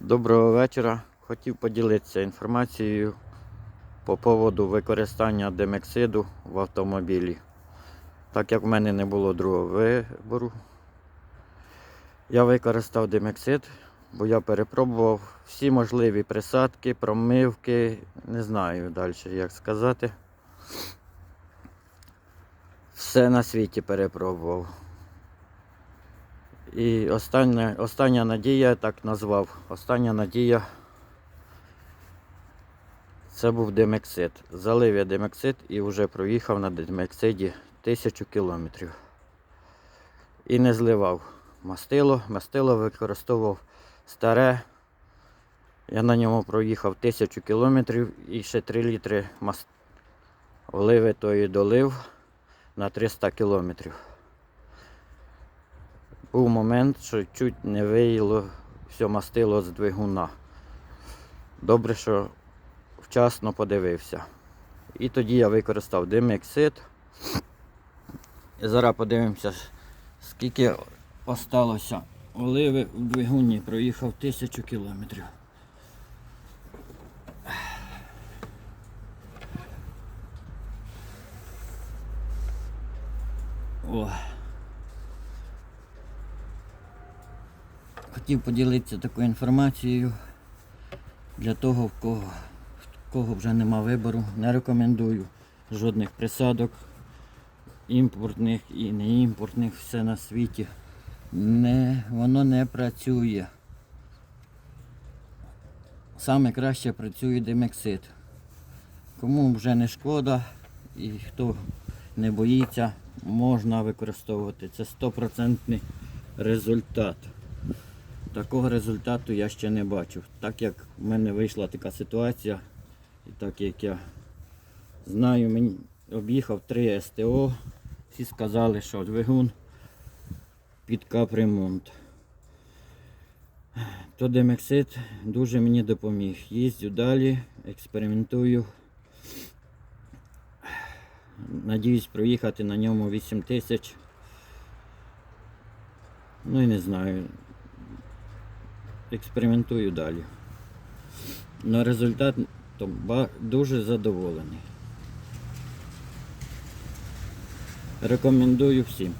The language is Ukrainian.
Доброго вечора. Хотів поділитися інформацією по поводу використання демексиду в автомобілі. Так як в мене не було другого вибору, я використав демексид, бо я перепробував всі можливі присадки, промивки, не знаю далі, як сказати. Все на світі перепробував. І остання, остання надія, так назвав. Остання надія. Це був демексид. Залив я демексид і вже проїхав на демексиді тисячу кілометрів. І не зливав мастило. Мастило використовував старе. Я на ньому проїхав тисячу кілометрів і ще 3 літри мас... оливи тої долив на 300 кілометрів був момент, що чуть не виїло все мастило з двигуна. Добре, що вчасно подивився. І тоді я використав димексид. І зараз подивимося, скільки осталося оливи в двигуні. Проїхав тисячу кілометрів. О. Хотів поділитися такою інформацією для того, в кого, в кого вже нема вибору. Не рекомендую жодних присадок, імпортних і не імпортних, все на світі. Не, воно не працює. Саме краще працює демексид. Кому вже не шкода і хто не боїться, можна використовувати. Це стопроцентний результат. Такого результату я ще не бачив. Так як в мене вийшла така ситуація, і так як я знаю, мені об'їхав 3 СТО, всі сказали, що двигун під капремонт. То демексид дуже мені допоміг. Їздю далі, експериментую. Надіюсь проїхати на ньому 8 тисяч. Ну і не знаю експериментую далі. На результат дуже задоволений. Рекомендую всім.